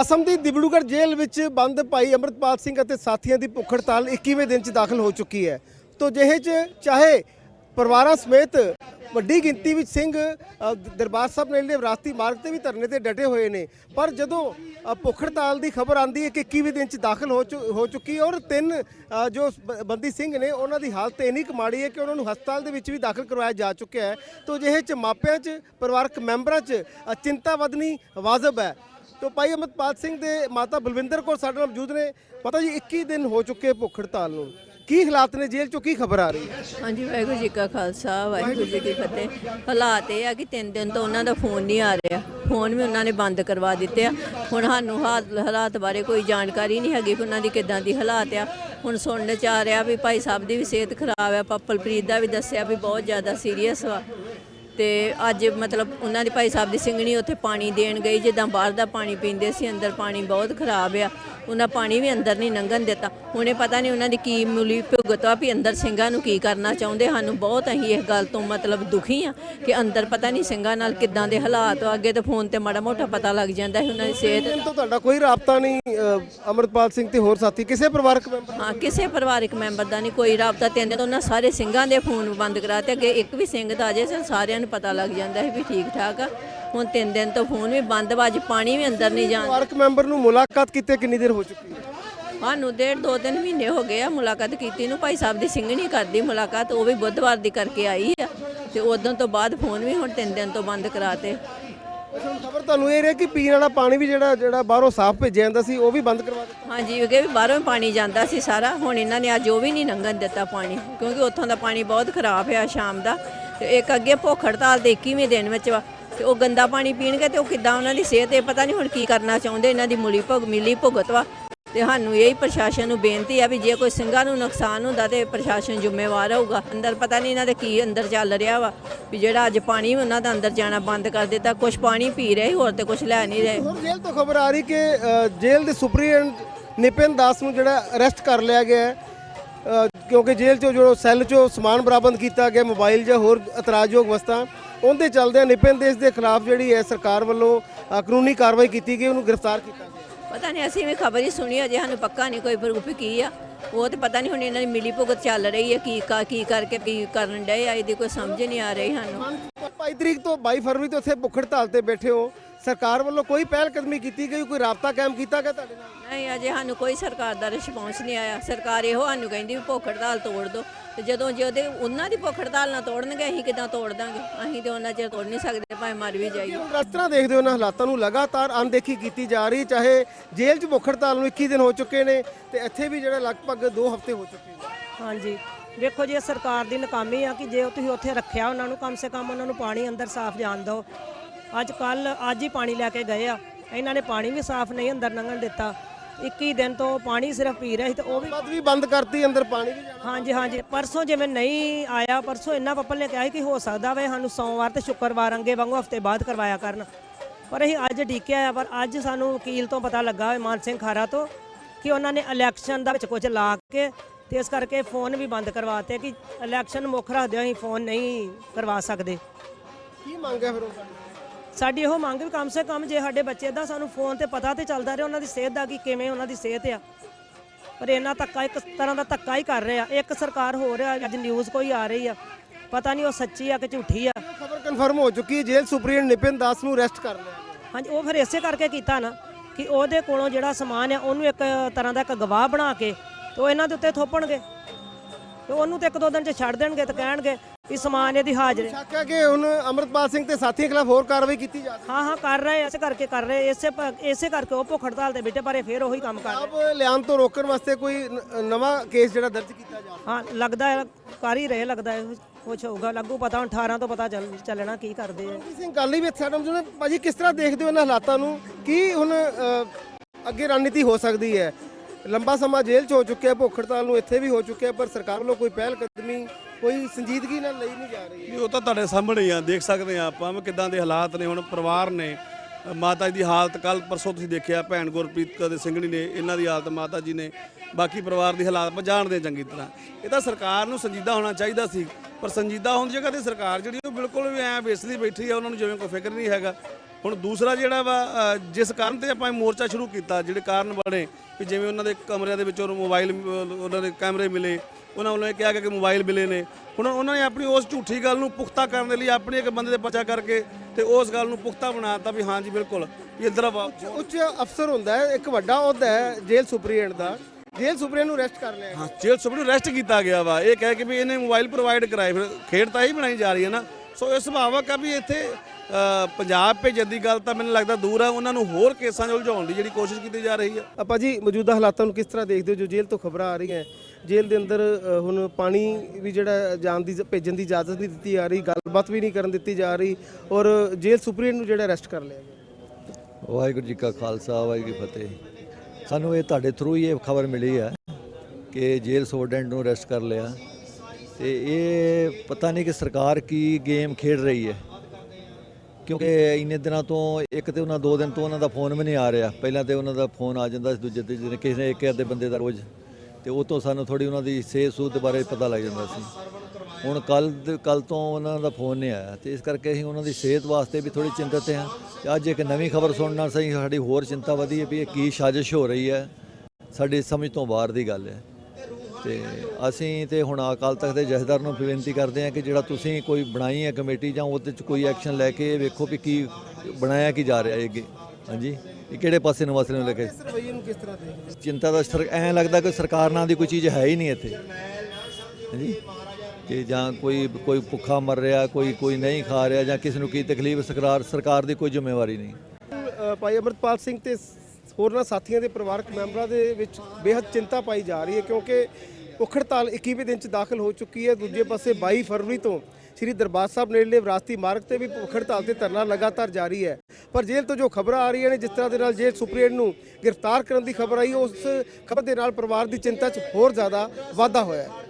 ਅਸਮ ਦੀ ਦਿਬੜੂਗੜ੍ਹ ਜੇਲ੍ਹ ਵਿੱਚ ਬੰਦ ਭਾਈ ਅਮਰਤਪਾਲ ਸਿੰਘ ਅਤੇ ਸਾਥੀਆਂ ਦੀ ਭੁੱਖ ਹੜਤਾਲ 21ਵੇਂ ਦਿਨ 'ਚ ਦਾਖਲ ਹੋ ਚੁੱਕੀ ਹੈ। ਤੋਂ ਜਿਹੇ 'ਚ ਚਾਹੇ ਪਰਿਵਾਰਾਂ ਸਮੇਤ ਵੱਡੀ ਗਿਣਤੀ ਵਿੱਚ ਸਿੰਘ ਦਰਬਾਰ ਸਾਹਿਬ ਨੇੜੇ ਵਿਰਾਸਤੀ ਮਾਰਗ ਤੇ ਵੀ ਧਰਨੇ ਤੇ ਡਟੇ ਹੋਏ ਨੇ। ਪਰ ਜਦੋਂ ਭੁੱਖ ਹੜਤਾਲ ਦੀ ਖਬਰ ਆਂਦੀ ਹੈ ਕਿ 21ਵੇਂ ਦਿਨ 'ਚ ਦਾਖਲ ਹੋ ਚੁ- ਹੋ ਚੁੱਕੀ ਔਰ ਤਿੰਨ ਜੋ ਬ- ਬੰਦੀ ਸਿੰਘ ਨੇ ਉਹਨਾਂ ਦੀ ਹਾਲਤ ਇੰਨੀ ਕੁ ਮਾੜੀ ਹੈ ਕਿ ਉਹਨਾਂ ਨੂੰ ਹਸਪਤਾਲ ਦੇ ਵਿੱਚ ਵੀ ਦਾਖਲ ਕਰਵਾਇਆ ਜਾ ਚੁੱਕਿਆ ਹੈ। ਤੋਂ ਜਿਹੇ 'ਚ ਮਾਪਿਆਂ 'ਚ, ਪਰਿਵਾਰਕ ਮੈਂਬਰਾਂ 'ਚ ਚਿੰਤਾ ਵਧਣੀ ਵਾਜਬ ਹੈ। ਤੋ ਭਾਈ ਅਮਰਪਾਲ ਸਿੰਘ ਦੇ ਮਾਤਾ ਬਲਵਿੰਦਰ ਕੌਰ ਸਾਡੇ ਨਾਲ ਮੌਜੂਦ ਨੇ। ਪਤਾ ਜੀ 21 ਦਿਨ ਹੋ ਚੁੱਕੇ ਭੁੱਖ ਹੜਤਾਲ ਨੂੰ। ਕੀ ਹਾਲਾਤ ਨੇ ਜੇਲ੍ਹ ਚੋਂ? ਕੀ ਖਬਰ ਆ ਰਹੀ ਹੈ? ਹਾਂਜੀ, ਵਾਹਿਗੁਰੂ ਜੀ ਕਾ ਖਾਲਸਾ, ਵਾਹਿਗੁਰੂ ਜੀ ਕੀ ਫਤਿਹ। ਹਾਲਾਤ ਇਹ ਆ ਕਿ ਤਿੰਨ ਦਿਨ ਤੋਂ ਉਹਨਾਂ ਦਾ ਫੋਨ ਨਹੀਂ ਆ ਰਿਹਾ। ਫੋਨ ਵੀ ਉਹਨਾਂ ਨੇ ਬੰਦ ਕਰਵਾ ਦਿੱਤੇ ਆ। ਹੁਣ ਸਾਨੂੰ ਹਾਲਾਤ ਬਾਰੇ ਕੋਈ ਜਾਣਕਾਰੀ ਨਹੀਂ ਹੈਗੀ ਕਿ ਉਹਨਾਂ ਦੀ ਕਿਦਾਂ ਦੀ ਹਾਲਾਤ ਆ। ਹੁਣ ਸੁਣਨ ਚ ਆ ਰਿਹਾ ਵੀ ਭਾਈ ਸਾਹਿਬ ਦੀ ਵੀ ਸਿਹਤ ਖਰਾਬ ਆ। ਪੱਪਲਪ੍ਰੀਤ ਦਾ ਵੀ ਦੱਸਿਆ ਵੀ ਬਹੁਤ ਜ਼ਿਆਦਾ ਸੀਰੀਅਸ ਵਾ। ਤੇ ਅੱਜ ਮਤਲਬ ਉਹਨਾਂ ਦੀ ਭਾਈ ਸਾਹਿਬ ਦੀ ਸਿੰਘਣੀ ਉੱਥੇ ਪਾਣੀ ਦੇਣ ਗਈ ਜਿੱਦਾਂ ਬਾਹਰ ਦਾ ਪਾਣੀ ਪੀਂਦੇ ਸੀ ਅੰਦਰ ਪਾਣੀ ਬਹੁਤ ਖਰਾਬ ਆ ਉਹਨਾਂ ਪਾਣੀ ਵੀ ਅੰਦਰ ਨਹੀਂ ਲੰਘਣ ਦਿੱਤਾ। ਹੁਣੇ ਪਤਾ ਨਹੀਂ ਉਹਨਾਂ ਦੀ ਕੀ ਮੁਲੀ ਭੁਗਤ ਵੀ ਅੰਦਰ ਸਿੰਘਾਂ ਨੂੰ ਕੀ ਕਰਨਾ ਚਾਹੁੰਦੇ ਸਾਨੂੰ ਬਹੁਤ ਅਸੀਂ ਇਸ ਗੱਲ ਤੋਂ ਮਤਲਬ ਦੁਖੀ ਆ ਕਿ ਅੰਦਰ ਪਤਾ ਨਹੀਂ ਸਿੰਘਾਂ ਨਾਲ ਕਿੱਦਾਂ ਦੇ ਹਾਲਾਤ ਆ ਅੱਗੇ ਤੇ ਫੋਨ ਤੇ ਮਾੜਾ ਮੋਟਾ ਪਤਾ ਲੱਗ ਜਾਂਦਾ ਸੀ ਉਹਨਾਂ ਦੀ ਸਿਹਤ। ਤੋਂ ਤੁਹਾਡਾ ਕੋਈ ਰਾਬਤਾ ਨਹੀਂ ਅ, ਅਮਰਪਾਲ ਸਿੰਘ ਤੇ ਹੋਰ ਸਾਥੀ ਕਿਸੇ ਪਰਿਵਾਰਕ ਮੈਂਬਰ ਹਾਂ ਕਿਸੇ ਪਰਿਵਾਰਕ ਮੈਂਬਰ ਦਾ ਨਹੀਂ ਕੋਈ ਰਾਬਤਾ ਤਿੰਨ ਦਿਨ ਤੋਂ ਉਹਨਾਂ ਸਾਰੇ ਸਿੰਘਾਂ ਦੇ ਫੋਨ ਬੰਦ ਕਰਾਤੇ ਅੱਗੇ ਇੱਕ ਵੀ ਸਿੰਘ ਦਾ ਅਜੇ ਸਾਰਿਆਂ ਨੂੰ ਪਤਾ ਲੱਗ ਜਾਂਦਾ ਸੀ ਵੀ ਠੀਕ ਠਾਕ ਆ। ਹੁਣ ਤਿੰਨ ਦਿਨ ਤੋਂ ਫੋਨ ਵੀ ਬੰਦ ਵਾ ਅੱਜ ਪਾਣੀ ਵੀ ਅੰਦਰ ਨਹੀਂ ਜਾਂਦਾ ਪਰਿਵਾਰਕ ਮੈਂਬਰ ਨੂੰ ਮੁਲਾਕਾਤ ਕੀਤੇ ਕਿੰਨੀ ਦੇਰ ਹੋ ਚੁੱਕੀ ਹੈ? ਸਾਨੂੰ ਡੇਢ ਦੋ ਤਿੰਨ ਮਹੀਨੇ ਹੋ ਗਏ ਆ ਮੁਲਾਕਾਤ ਕੀਤੀ ਨੂੰ। ਭਾਈ ਸਾਹਿਬ ਦੀ ਸਿੰਘਣੀ ਕਰਦੀ ਮੁਲਾਕਾਤ ਉਹ ਵੀ ਬੁੱਧਵਾਰ ਦੀ ਕਰਕੇ ਆਈ ਆ। ਤੇ ਉਦੋਂ ਤੋਂ ਬਾਅਦ ਫੋਨ ਵੀ ਹੁਣ ਤਿੰਨ ਦਿਨ ਤੋਂ ਬੰਦ ਕਰਾਤੇ। ਅੱਛਾ ਹੁਣ ਖਬਰ ਤੁਹਾਨੂੰ ਇਹ ਰਹੀ ਕਿ ਪੀਣ ਵਾਲਾ ਪਾਣੀ ਵੀ ਜਿਹੜਾ ਜਿਹੜਾ ਬਾਹਰੋਂ ਸਾਫ਼ ਭੇਜਿਆ ਜਾਂਦਾ ਸੀ ਉਹ ਵੀ ਬੰਦ ਕਰਵਾ ਦਿੱਤਾ। ਹਾਂਜੀ ਉਹ ਵੀ ਬਾਹਰੋਂ ਹੀ ਪਾਣੀ ਜਾਂਦਾ ਸੀ ਸਾਰਾ। ਹੁਣ ਇਹਨਾਂ ਨੇ ਅੱਜ ਉਹ ਵੀ ਨਹੀਂ ਲੰਘਣ ਦਿੱਤਾ ਪਾਣੀ ਕਿਉਂਕਿ ਉੱਥੋਂ ਦਾ ਪਾਣੀ ਬਹੁਤ ਖਰਾਬ ਆ ਸ਼ਾਮ ਦਾ। ਤੇ ਇੱਕ ਅੱਗੇ ਭੁੱਖ ਹੜਤਾਲ ਦੇ 21ਵੇਂ ਦਿਨ ਵਿੱਚ ਵਾ ਤੇ ਉਹ ਗੰਦਾ ਪਾਣੀ ਪੀਣਗੇ ਤੇ ਉਹ ਕਿੱਦਾਂ ਉਹਨਾਂ ਦੀ ਸਿਹਤ ਇਹ ਪਤਾ ਨਹੀਂ ਹੁਣ ਕੀ ਕਰਨਾ ਚਾਹੁੰਦੇ ਇਹਨਾਂ ਦੀ ਮੁਲੀ ਭੁਗ ਮਿਲੀ ਭੁਗਤ ਵਾ। ਤੇ ਸਾਨੂੰ ਇਹੀ ਪ੍ਰਸ਼ਾਸਨ ਨੂੰ ਬੇਨਤੀ ਆ ਵੀ ਜੇ ਕੋਈ ਸਿੰਘਾਂ ਨੂੰ ਨੁਕਸਾਨ ਹੁੰਦਾ ਤੇ ਪ੍ਰਸ਼ਾਸਨ ਜ਼ਿੰਮੇਵਾਰ ਹੋਊਗਾ। ਅੰਦਰ ਪਤਾ ਨਹੀਂ ਇਹਨਾਂ ਦੇ ਕੀ ਅੰਦਰ ਚੱਲ ਰਿਹਾ ਵਾ ਵੀ ਜਿਹੜਾ ਅੱਜ ਪਾਣੀ ਉਹਨਾਂ ਦਾ ਅੰਦਰ ਜਾਣਾ ਬੰਦ ਕਰ ਦਿੱਤਾ ਕੁਝ ਪਾਣੀ ਪੀ ਰਹੇ ਹੋਰ ਤੇ ਕੁਝ ਲੈ ਨਹੀਂ ਰਹੇ। ਹੋਰ ਜੇਲ੍ਹ ਤੋਂ ਖਬਰ ਆ ਰਹੀ ਕਿ ਅ, ਜੇਲ੍ਹ ਦੇ ਸੁਪਰੀਡੈਂਟ ਨਿਪਿਨ ਦਾਸ ਨੂੰ ਜਿਹੜਾ ਅਰੈਸਟ ਕਰ ਲਿਆ ਗਿਆ ਹੈ। ਅ, ਕਿਉਂਕਿ ਜੇਲ੍ਹ ਚੋਂ ਜੋ ਸੈੱਲ ਚੋਂ ਸਮਾਨ ਬਰਾਮਦ ਕੀਤਾ ਗਿਆ ਮੋਬਾਈਲ ਜਾਂ ਹੋਰ ਇਤਰਾਜ਼ਯੋਗ ਵਸਤਾਂ ਉਹਦੇ ਚੱਲਦਿਆਂ ਨਿਪਿਨ ਦੇਸ ਦੇ ਖਿਲਾਫ ਜਿਹੜੀ ਹੈ ਸਰਕਾਰ ਵੱਲੋਂ ਕਾਨੂੰਨੀ ਕਾਰਵਾਈ ਕੀਤੀ ਗਈ ਉਹਨੂੰ ਗ੍ਰਿਫਤਾਰ ਕੀਤਾ ਗਿਆ। ਪਤਾ ਨਹੀਂ ਅਸੀਂ ਵੀ ਖਬਰ ਹੀ ਸੁਣੀ ਅਜੇ ਸਾਨੂੰ ਪੱਕਾ ਨਹੀਂ ਕੋਈ ਪ੍ਰੂਫ ਕੀ ਆ ਉਹ ਤੇ ਪਤਾ ਨਹੀਂ ਹੁਣ ਇਹਨਾਂ ਦੀ ਮਿਲੀ ਭੁਗਤ ਚੱਲ ਰਹੀ ਹੈ ਕੀ ਕਾ ਕੀ ਕਰਕੇ ਕੀ ਕਰਨ ਡਏ ਆ ਇਹਦੀ ਕੋਈ ਸਮਝ ਨਹੀਂ ਆ ਰਹੀ ਸਾਨੂੰ। 22 ਤਰੀਕ ਤੋਂ 22 ਫਰਵਰੀ ਤੋਂ ਇੱਥੇ ਭੁੱਖ ਹੜਤਾਲ ਤੇ ਬੈਠੇ ਹੋ। ਸਰਕਾਰ ਵੱਲੋਂ ਕੋਈ ਪਹਿਲ ਕਦਮੀ ਕੀਤੀ ਗਈ ਕੋਈ ਰਾਬਤਾ ਕਾਇਮ ਕੀਤਾ ਗਿਆ ਤੁਹਾਡੇ ਨਾਲ? ਨਹੀਂ ਅਜੇ ਸਾਨੂੰ ਕੋਈ ਸਰਕਾਰ ਦਾ ਰਿਸਪੌਂਸ ਨਹੀਂ ਆਇਆ। ਸਰਕਾਰ ਇਹੋ ਸਾਨੂੰ ਕਹਿੰਦੀ ਵੀ ਭੁੱਖ ਹੜਤਾਲ ਤੋੜ ਦਿਓ। ਤੇ ਜਦੋਂ ਜੇ ਉਹਦੇ ਉਹਨਾਂ ਦੀ ਭੁੱਖ ਹੜਤਾਲ ਨਾ ਤੋੜਨਗੇ ਅਸੀਂ ਕਿਦਾਂ ਤੋੜ ਦਾਂਗੇ? ਅਸੀਂ ਤੇ ਉਹਨਾਂ ਚਿਰ ਤੋੜ ਨਹੀਂ ਸਕਦੇ ਭਾਵੇਂ ਮਰ ਵੀ ਜਾਈਏ। ਇਸ ਤਰ੍ਹਾਂ ਦੇਖਦੇ ਹੋ ਇਹਨਾਂ ਹਾਲਾਤਾਂ ਨੂੰ ਲਗਾਤਾਰ ਅਣਦੇਖੀ ਕੀਤੀ ਜਾ ਰਹੀ ਚਾਹੇ ਜੇਲ੍ਹ 'ਚ ਭੁੱਖ ਹੜਤਾਲ ਨੂੰ 21 ਦਿਨ ਹੋ ਚੁੱਕੇ ਨੇ ਤੇ ਇੱਥੇ ਵੀ ਜਿਹੜਾ ਲਗਭਗ 2 ਹਫ਼ਤੇ ਹੋ ਚੁੱਕੇ ਨੇ। ਹਾਂਜੀ। ਵੇਖੋ ਜੀ ਇਹ ਸਰਕਾਰ ਦੀ ਨਾਕਾਮੀ ਆ ਕਿ ਜੇ ਤੁਸੀਂ ਉੱਥੇ ਰੱਖਿਆ ਉਹਨਾਂ ਨੂੰ ਕਮ ਸੇ ਕਮ ਉਹਨਾਂ ਨੂੰ ਪਾਣੀ ਅੰਦਰ ਸਾਫ਼ ਜਾਣ ਦਿਓ। ਅੱਜ ਕੱਲ ਅੱਜ ਹੀ ਪਾਣੀ ਲੈ ਕੇ ਗਏ ਆ। ਇਹਨਾਂ ਨੇ ਪਾਣੀ ਵੀ ਸਾਫ਼ ਨਹੀਂ ਅੰਦਰ ਲੰਘਣ ਦਿੱਤਾ। 21 ਦਿਨ ਤੋਂ ਪਾਣੀ ਸਿਰਫ ਪੀ ਰਹੇ ਸੀ ਤੇ ਉਹ ਵੀ ਬਾਅਦ ਵੀ ਬੰਦ ਕਰਤੀ ਅੰਦਰ ਪਾਣੀ ਵੀ ਜਾਣਾ। ਹਾਂਜੀ ਹਾਂਜੀ। ਪਰਸੋਂ ਜਿਵੇਂ ਨਹੀਂ ਆਇਆ ਪਰਸੋਂ ਇੰਨਾ ਪੱਪਲ ਨੇ ਕਿਹਾ ਸੀ ਕਿ ਹੋ ਸਕਦਾ ਵੇ ਸਾਨੂੰ ਸੋਮਵਾਰ ਤੇ ਸ਼ੁੱਕਰਵਾਰ ਅੰਗੇ ਵਾਂਗੂ ਹਫ਼ਤੇ ਬਾਅਦ ਕਰਵਾਇਆ ਕਰਨ। ਪਰ ਅਸੀਂ ਅੱਜ ਡੀਕਿਆ ਆ ਪਰ ਅੱਜ ਸਾਨੂੰ ਵਕੀਲ ਤੋਂ ਪਤਾ ਲੱਗਾ ਮਾਨ ਸਿੰਘ ਖਾਰਾ ਤੋਂ ਕਿ ਉਹਨਾਂ ਨੇ ਇਲੈਕਸ਼ਨ ਦਾ ਵਿੱਚ ਕੁਝ ਲਾ ਕੇ ਤੇ ਇਸ ਕਰਕੇ ਫੋਨ ਵੀ ਬੰਦ ਕਰਵਾਤੇ ਕਿ ਇਲੈਕਸ਼ਨ ਮੁੱਖ ਰੱਖਦੇ ਅਸੀਂ ਫੋਨ ਨਹੀਂ ਕਰਵਾ ਸਕਦੇ। ਕੀ ਮੰਗ ਹੈ ਫਿਰ ਉਹ ਸਾਡੀ ਇਹੋ ਮੰਗ ਵੀ ਕਮ ਸੇ ਕਮ ਜੇ ਸਾਡੇ ਬੱਚੇ ਦਾ ਸਾਨੂੰ ਫੋਨ ਤੇ ਪਤਾ ਤੇ ਚੱਲਦਾ ਰਹੇ ਉਹਨਾਂ ਦੀ ਸਿਹਤ ਦਾ ਕਿ ਕਿਵੇਂ ਉਹਨਾਂ ਦੀ ਸਿਹਤ ਆ। ਪਰ ਇਹਨਾਂ ਧੱਕਾ ਇੱਕ ਤਰ੍ਹਾਂ ਦਾ ਧੱਕਾ ਹੀ ਕਰ ਰਹੇ ਇੱਕ ਸਰਕਾਰ ਹੋ ਰਿਹਾ ਅੱਜ ਨਿਊਜ਼ ਕੋਈ ਆ ਰਹੀ ਆ। ਪਤਾ ਨਹੀਂ ਉਹ ਸੱਚੀ ਆ ਕਿ ਝੂਠੀ ਆ। ਖਬਰ ਕਨਫਰਮ ਹੋ ਚੁੱਕੀ ਹੈ। ਜੇਲ੍ਹ ਸੁਪਰੀਡੈਂਟ ਨਿਪਿਨ ਦਾਸ ਨੂੰ ਅਰੈਸਟ ਕਰ ਲਿਆ। ਹਾਂਜੀ ਉਹ ਫਿਰ ਇਸੇ ਕਰਕੇ ਕੀਤਾ ਨਾ ਕਿ ਉਹਦੇ ਕੋਲੋਂ ਜਿਹੜਾ ਸਮਾਨ ਆ ਉਹਨੂੰ ਇੱਕ ਤਰ੍ਹਾਂ ਦਾ ਇੱਕ ਗਵਾਹ ਬਣਾ ਕੇ ਤੇ ਉਹ ਇਹਨਾਂ ਦੇ ਉੱਤੇ ਥੋਪਣਗੇ ਤੇ ਉਹਨੂੰ ਤੇ ਇੱਕ ਦੋ ਦਿਨ ਚ ਛੱਡ ਦੇਣਗੇ ਤੇ ਕਹਿਣਗੇ ਵੀ ਸਮਾਨ ਇਹਦੀ ਹਾਜ਼ਰ ਹੈ। ਸ਼ੱਕ ਹੈ ਕਿ ਹੁਣ ਅਮਰਪਾਲ ਸਿੰਘ ਤੇ ਸਾਥੀਆਂ ਖਿਲਾਫ ਹੋਰ ਕਾਰਵਾਈ ਕੀਤੀ ਜਾ ਸਕਦੀ ਹਾਂ? ਹਾਂ ਕਰ ਰਹੇ ਇਸੇ ਕਰਕੇ ਕਰ ਰਹੇ ਇਸੇ ਪ- ਇਸੇ ਕਰਕੇ ਉਹ ਭੁੱਖ ਹੜਤਾਲ ਤੇ ਬੈਠੇ ਪਰ ਫਿਰ ਉਹੀ ਕੰਮ ਕਰ ਰਹੇ ਆਪ ਲਿਆਉਣ ਤੋਂ ਰੋਕਣ ਵਾਸਤੇ ਕੋਈ ਨ- ਨਵਾਂ ਕੇਸ ਜਿਹੜਾ ਦਰਜ ਕੀਤਾ ਜਾ ਹਾਂ? ਲੱਗਦਾ ਹੈ ਕਰ ਹੀ ਰਹੇ ਲੱਗਦਾ ਹੈ ਕੁਛ ਹੋਊਗਾ। ਲੱਗੂ ਪਤਾ ਹੁਣ 18 ਤੋਂ ਪਤਾ ਚੱਲ ਚੱਲਣਾ ਕੀ ਕਰਦੇ ਆ। ਜੀ ਸਿੰਘ ਗੱਲ ਹੀ ਵੀ ਇੱਥੇ ਸਾਡੇ ਨਾਲ ਭਾਜੀ ਕਿਸ ਤਰ੍ਹਾਂ ਦੇਖਦੇ ਹੋ ਇਹਨਾਂ ਹਾਲਾਤਾਂ ਨੂੰ? ਕੀ ਹੁਣ ਅ, ਅੱਗੇ ਰਣਨੀਤੀ ਹੋ ਸਕਦੀ ਹੈ? ਲੰਬਾ ਸਮਾਂ ਜੇਲ੍ਹ 'ਚ ਹੋ ਚੁੱਕਿਆ ਭੁੱਖ ਹੜਤਾਲ ਨੂੰ ਇੱਥੇ ਵੀ ਹੋ ਚੁੱਕਿਆ ਪਰ ਸਰਕਾਰ ਵੱਲੋਂ ਕੋਈ ਪਹਿਲ ਕਦਮੀ ਕੋਈ ਸੰਜੀਦਗੀ ਨਾਲ ਲਈ ਨਹੀਂ ਜਾ ਰਹੀ ਹੈ। ਨਹੀਂ ਉਹ ਤਾਂ ਤੁਹਾਡੇ ਸਾਹਮਣੇ ਹੀ ਆ ਦੇਖ ਸਕਦੇ ਆ ਆਪਾਂ ਵੀ ਕਿਦਾਂ ਦੇ ਹਾਲਾਤ ਨੇ ਹੁਣ ਪਰਿਵਾਰ ਨੇ ਅ, ਮਾਤਾ ਜੀ ਦੀ ਹਾਲਤ ਕੱਲ ਪਰਸੋਂ ਤੁਸੀਂ ਦੇਖਿਆ ਭੈਣ ਗੁਰਪ੍ਰੀਤ ਕਦੇ ਸਿੰਘਣੀ ਨੇ ਇਹਨਾਂ ਦੀ ਹਾਲਤ ਮਾਤਾ ਜੀ ਨੇ ਬਾਕੀ ਪਰਿਵਾਰ ਦੀ ਹਾਲਾਤ ਆਪਾਂ ਜਾਣਦੇ ਹਾਂ ਚੰਗੀ ਤਰ੍ਹਾਂ। ਇਹ ਤਾਂ ਸਰਕਾਰ ਨੂੰ ਸੰਜੀਦਾ ਹੋਣਾ ਚਾਹੀਦਾ ਸੀ। ਪਰ ਸੰਜੀਦਾ ਹੋਣ ਦੀ ਜਗ੍ਹਾ ਤੇ ਸਰਕਾਰ ਜਿਹੜੀ ਉਹ ਬਿਲਕੁਲ ਵੀ ਐ ਵੇਸਦੀ ਬੈਠੀ ਆ ਉਹਨਾਂ ਨੂੰ ਜਿਵੇਂ ਕੋਈ ਫਿਕਰ ਨਹੀਂ ਹੈਗਾ। ਹੁਣ ਦੂਸਰਾ ਜਿਹੜਾ ਵਾ ਅ, ਜਿਸ ਕਾਰਨ ਤੇ ਆਪਾਂ ਇਹ ਮੋਰਚਾ ਸ਼ੁਰੂ ਕੀਤਾ ਜਿਹੜੇ ਕਾਰਨ ਬਣੇ ਵੀ ਜਿਵੇਂ ਉਹਨਾਂ ਦੇ ਕਮਰਿਆਂ ਦੇ ਵਿੱਚੋਂ ਮੋਬਾਈਲ ਉਹਨਾਂ ਦੇ ਕੈਮਰੇ ਮਿਲੇ ਉਹਨਾਂ ਵੱਲੋਂ ਇਹ ਕਿਹਾ ਗਿਆ ਕਿ ਮੋਬਾਈਲ ਮਿਲੇ ਨੇ। ਹੁਣ ਉਹਨਾਂ ਨੇ ਆਪਣੀ ਉਸ ਝੂਠੀ ਗੱਲ ਨੂੰ ਪੁਖਤਾ ਕਰਨ ਦੇ ਲਈ ਆਪਣੇ ਇੱਕ ਬੰਦੇ ਦੇ ਪਛਾ ਕਰਕੇ ਤੇ ਉਸ ਗੱਲ ਨੂੰ ਪੁਖਤਾ ਬਣਾਤਾ ਵੀ ਹਾਂਜੀ ਬਿਲਕੁਲ ਵੀ ਇੱਧਰ ਆ ਉੱਚ ਅਫਸਰ ਹੁੰਦਾ ਹੈ ਇੱਕ ਵੱਡਾ ਅਹੁਦਾ ਹੈ ਜੇਲ੍ਹ ਸੁਪਰੀਡੈਂਟ ਦਾ। ਜੇਲ੍ਹ ਸੁਪਰੀਡੈਂਟ ਨੂੰ ਅਰੈਸਟ ਕਰ ਲਿਆ। ਗਿਆ। ਹਾਂ ਜੇਲ੍ਹ ਸੁਪਰ ਨੂੰ ਅਰੈਸਟ ਕੀਤਾ ਗਿਆ ਵਾ। ਇਹ ਕਹਿ ਕੇ ਵੀ ਇਹਨੇ ਮੋਬਾਈਲ ਪ੍ਰੋਵਾਈਡ ਕਰਾਏ ਫਿਰ ਖੇਡ ਤਾਂ ਹੀ ਬਣਾਈ ਜਾ ਰਹੀ ਹੈ ਨਾ। ਸੋ ਇਹ ਸੁਭਾਵਕ ਆ ਵੀ ਇੱਥੇ ਪੰਜਾਬ ਭੇਜਣ ਦੀ ਗੱਲ ਤਾਂ ਮੈਨੂੰ ਲੱਗਦਾ ਦੂਰ ਆ। ਉਹਨਾਂ ਨੂੰ ਹੋਰ ਕੇਸਾਂ 'ਚ ਉਲਝਾਉਣ ਦੀ ਜਿਹੜੀ ਕੋਸ਼ਿਸ਼ ਕੀਤੀ ਜਾ ਰਹੀ ਹੈ ਆਪਾਂ ਜੀ ਮੌਜੂਦਾ ਹਾਲਾਤਾਂ ਨੂੰ ਕਿਸ ਤਰ੍ਹਾਂ ਦੇਖਦੇ ਹੋ? ਜੋ ਜੇਲ੍ਹ ਤੋਂ ਖਬਰਾਂ ਆ ਰਹੀਆਂ ਜੇਲ੍ਹ ਦੇ ਅੰਦਰ ਹੁਣ ਪਾਣੀ ਵੀ ਜਿਹੜਾ ਜਾਣ ਦੀ ਭੇਜਣ ਦੀ ਇਜਾਜ਼ਤ ਨਹੀਂ ਦਿੱਤੀ ਜਾ ਰਹੀ ਗੱਲਬਾਤ ਵੀ ਨਹੀਂ ਕਰਨ ਦਿੱਤੀ ਜਾ ਰਹੀ ਔਰ ਜੇਲ੍ਹ ਸੁਪਰੀਡੈਂਟ ਨੂੰ ਜਿਹੜਾ ਅਰੈਸਟ ਕਰ ਲਿਆ ਗਿਆ। ਵਾਹਿਗੁਰੂ ਜੀ ਕਾ ਖਾਲਸਾ ਵਾਹਿਗੁਰੂ ਜੀ ਫਤਿਹ। ਸਾਨੂੰ ਇਹ ਤੁਹਾਡੇ ਥਰੂ ਹੀ ਇਹ ਖਬਰ ਮਿਲੀ ਹੈ ਕਿ ਜੇਲ੍ਹ ਸੁਪਰਡੈਂਟ ਨੂੰ ਅਰੈਸਟ ਕਰ ਲਿਆ। ਤੇ ਇਹ ਪਤਾ ਨਹੀਂ ਕਿ ਸਰਕਾਰ ਕੀ ਗੇਮ ਖੇਡ ਰਹੀ ਹੈ। ਕਿਉਂਕਿ ਇੰਨੇ ਦਿਨਾਂ ਤੋਂ ਇੱਕ ਤੇ ਉਹਨਾਂ ਦੋ ਦਿਨ ਤੋਂ ਉਹਨਾਂ ਦਾ ਫੋਨ ਵੀ ਨਹੀਂ ਆ ਰਿਹਾ। ਪਹਿਲਾਂ ਤੇ ਉਹਨਾਂ ਦਾ ਫੋਨ ਆ ਜਾਂਦਾ ਸੀ, ਦੂਜੇ ਤੇ ਜਿਹਨੇ ਕਿਸੇ ਨੇ ਇੱਕ ਅੱਧੇ ਬੰਦੇ ਦਾ ਰੋਜ਼। ਤੇ ਉਹ ਤੋਂ ਸਾਨੂੰ ਥੋੜੀ ਉਹਨਾਂ ਦੀ ਸਿਹਤ ਸੂਤ ਬਾਰੇ ਪਤਾ ਲੱਗ ਜਾਂਦਾ ਸੀ। ਹੁਣ ਕੱਲ ਕੱਲ ਤੋਂ ਉਹਨਾਂ ਦਾ ਫੋਨ ਨਹੀਂ ਆਇਆ। ਤੇ ਇਸ ਕਰਕੇ ਅਸੀਂ ਉਹਨਾਂ ਦੀ ਸਿਹਤ ਵਾਸਤੇ ਵੀ ਥੋੜੀ ਚਿੰਤਤ ਹਾਂ। ਤੇ ਅੱਜ ਇੱਕ ਨਵੀਂ ਖਬਰ ਸੁਣਨ ਨਾਲ ਸਹੀ ਸਾਡੀ ਹੋਰ ਚਿੰਤਾ ਵਧੀ ਹੈ ਵੀ ਇਹ ਕੀ ਸਾਜ਼ਿਸ਼ ਹੋ ਰਹੀ ਹੈ। ਸਾਡੀ ਸਮਝ ਤੋਂ ਬਾਹਰ ਦੀ ਗੱਲ ਹੈ। ਤੇ ਅਸੀਂ ਤੇ ਹੁਣ ਅਕਾਲ ਤਖਤ ਦੇ ਜਥੇਦਾਰ ਨੂੰ ਬੇਨਤੀ ਕਰਦੇ ਹਾਂ ਕਿ ਜਿਹੜਾ ਤੁਸੀਂ ਕੋਈ ਬਣਾਈ ਹੈ ਕਮੇਟੀ ਜਾਂ ਉਹਦੇ ਚ ਕੋਈ ਐਕਸ਼ਨ ਲੈ ਕੇ ਇਹ ਵੇਖੋ ਵੀ ਕੀ ਬਣਾਇਆ, ਕੀ ਜਾ ਰਿਹਾ ਹੈ ਅੱਗੇ। ਹਾਂਜੀ? ਇਹ ਕਿਹੜੇ ਪਾਸੇ ਨੂੰ ਮਸਲੇ ਨੂੰ ਲੈ ਕੇ? ਰਵਈਏ ਨੂੰ ਕਿਸ ਤਰ੍ਹਾਂ ਦੇਖਦੇ ਚਿੰਤਾ ਦਾ ਸਰ ਐਂ ਲੱਗਦਾ ਕਿ ਸਰਕਾਰ ਨਾਲ ਦੀ ਕੋਈ ਚੀਜ਼ ਹੈ ਹੀ ਨਹੀਂ ਇੱਥੇ। ਹਾਂਜੀ? ਕਿ ਜਾਂ ਕੋਈ ਕੋਈ ਭੁੱਖਾ ਮਰ ਰਿਹਾ, ਕੋਈ ਕੋਈ ਨਹੀਂ ਖਾ ਰਿਹਾ ਜਾਂ ਕਿਸੇ ਨੂੰ ਕੀ ਤਕਲੀਫ, ਸਰਕਾਰ ਸਰਕਾਰ ਦੀ ਕੋਈ ਜ਼ਿੰਮੇਵਾਰੀ ਨਹੀਂ। ਭਾਈ ਅਮਰਪਾਲ ਸਿੰਘ ਤੇ ਹੋਰਨਾਂ ਸਾਥੀਆਂ ਦੇ ਪਰਿਵਾਰਕ ਮੈਂਬਰਾਂ ਦੇ ਵਿੱਚ ਬੇहद ਚਿੰਤਾ ਪਾਈ ਜਾ ਰਹੀ ਹੈ ਕਿਉਂਕਿ ਭੁੱਖ ਹੜਤਾਲ 21ਵੇਂ ਦਿਨ 'ਚ ਦਾਖਲ ਹੋ ਚੁੱਕੀ ਹੈ। ਦੂਜੇ ਪਾਸੇ 22 ਫਰਵਰੀ ਤੋਂ ਸ੍ਰੀ ਦਰਬਾਰ ਸਾਹਿਬ ਨੇੜਲੇ ਵਿਰਾਸਤੀ ਮਾਰਗ ਤੇ ਵੀ ਭੁੱਖ ਹੜਤਾਲ ਤੇ ਧਰਨਾ ਲਗਾਤਾਰ ਜਾਰੀ ਹੈ। ਪਰ ਜੇਲ੍ਹ ਤੋਂ ਜੋ ਖਬਰਾਂ ਆ ਰਹੀਆਂ ਨੇ, ਜਿਸ ਤਰ੍ਹਾਂ ਦੇ ਨਾਲ ਜੇਲ੍ਹ ਸੁਪਰੀਡੈਂਟ ਨੂੰ ਗ੍ਰਿਫਤਾਰ ਕਰਨ ਦੀ ਖਬਰ ਆਈ, ਉਸ ਖਬਰ ਦੇ ਨਾਲ ਪਰਿਵਾਰ ਦੀ ਚਿੰਤਾ 'ਚ ਹੋਰ ਜ਼ਿਆਦਾ ਵਾਧਾ ਹੋਇਆ ਹੈ।